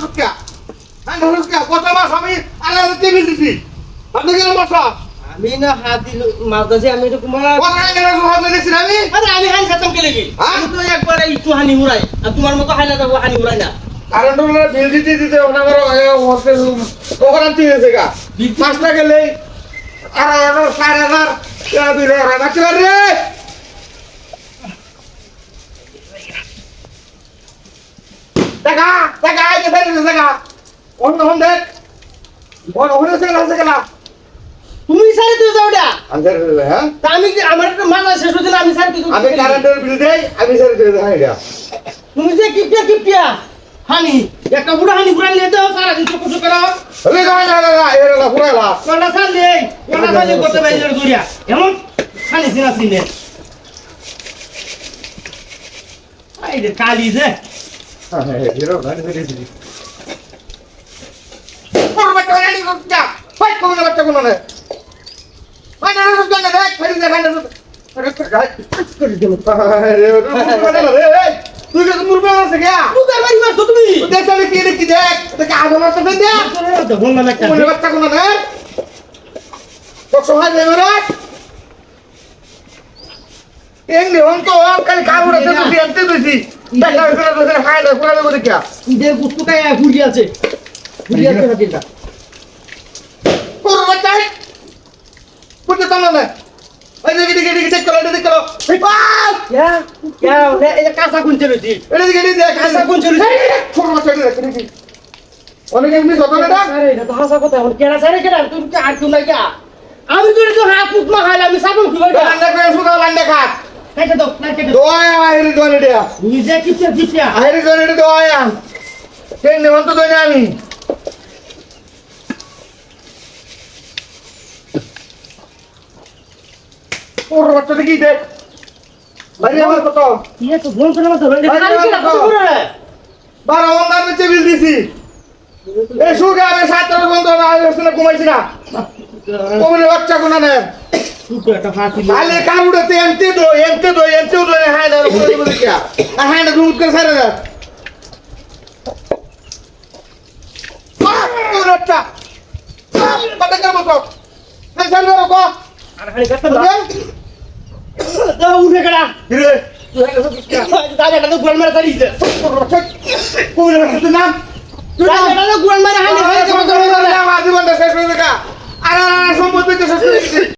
তো কে কত মাস আমি আলাদা টেবিল দিছি আপনি কেন মাসা আমি না হাতি মারতেছি আমি তো কুমার কত আগে হাত দিছি আমি? আরে আমি হানি খতম কে? লেগে হ্যাঁ? আমি তো একবার একটু হানি উড়াই আর তোমার মতো দেবো হানি উড়াই না। কারেন্ট বিল দিতে দিতে ওনা করে ওতে ওখানে তিন থেকে পাঁচটা গেলে আড়াই হাজার চার হাজার দিলে রে দেখা দেখা দেখা। অন্য হন দেখ। ওখানে কেনা তুমি সারে তুই যাও এটা আনসার হ্যাঁ? তা আমি আমার একটা মাথা শেষ হচ্ছে না আমি সারে তুই আমি কারেন্টের বিল দেই আমি স্যার দিয়ে দেখাই দিয়া তুমি যে কিপটিয়া কিপটিয়া হানি একটা বুড়া হানি উড়াই নিয়ে দাও সারা দিন চোখ চোখ করো ওই না না না না এর না কোনটা সার দে কোনটা সার করতে পারি না দূরিয়া এমন হানি সিনা সিনে। এই কালি যে। হ্যাঁ হিরো গাড়ি ধরে দিছি পর বাচ্চা গাড়ি করতে ফাইট কোন বাচ্চা কোন না ভাই না না না দেখ ফেরি দে ভাই না আরে গাড়ি করে দিল আরে রে রে তুই তো মুরবে আছে কে তার বাড়ি মারছো তুমি? দেখ তাহলে কি দেখি? দেখ দেখ। না কোন বাচ্চা কোন না তো সহায় দেবে রে এমনি হন তো কাল কাবুড়া তো তুই আনতে দিছি। দেখা করে তো হাই না পুরা দেবো দেখিয়া ঈদের পুস্তু কায় ঘুরি আছে। ঘুরি আছে হাতিটা পুরো বাচ্চাই পুরো তামলা না চেক করো করো। ইয়া ইয়া কাঁচা ছোট বাচ্চা অনেক এমনি না? এটা তো হাসা কথা এখন কেনা সারে কেনা তুমি কি আর তুমি কি? আমি তো তো হাত মুখ মা আমি সাবন কি বলটা লান্ডা করে লান্ডা দাও দাও। দোয়া আইরি দেয়া নিজে আইরি দোয়া কেন তো দই না আমি। পুরো বাচ্চা দেখি দেখ বাড়ি আমার কত ইয়ে তো বল করে মত কি কত করে বারো ঘণ্টার নিচে বিল দিছি। এই সুগে আমি সাতটা বন্ধ না আসলে ঘুমাইছি না। কমলে বাচ্চা কোনা নেন আলে কারুড়াতে এনতে দো এনতে দো এনতে দো হাই না বলে দিব দেখিয়া আর। না দুধ করে সারে না বাচ্চা বাচ্চা কেন বসো হাই আর খালি করতে দাও দাও উঠে গড়া হিরে দাদা তো গোল মারা তারিছে কোন রাখতে নাম দাদা তো গোল মারা শেষ দেখা আর সম্পত্তি শেষ হয়ে গেছে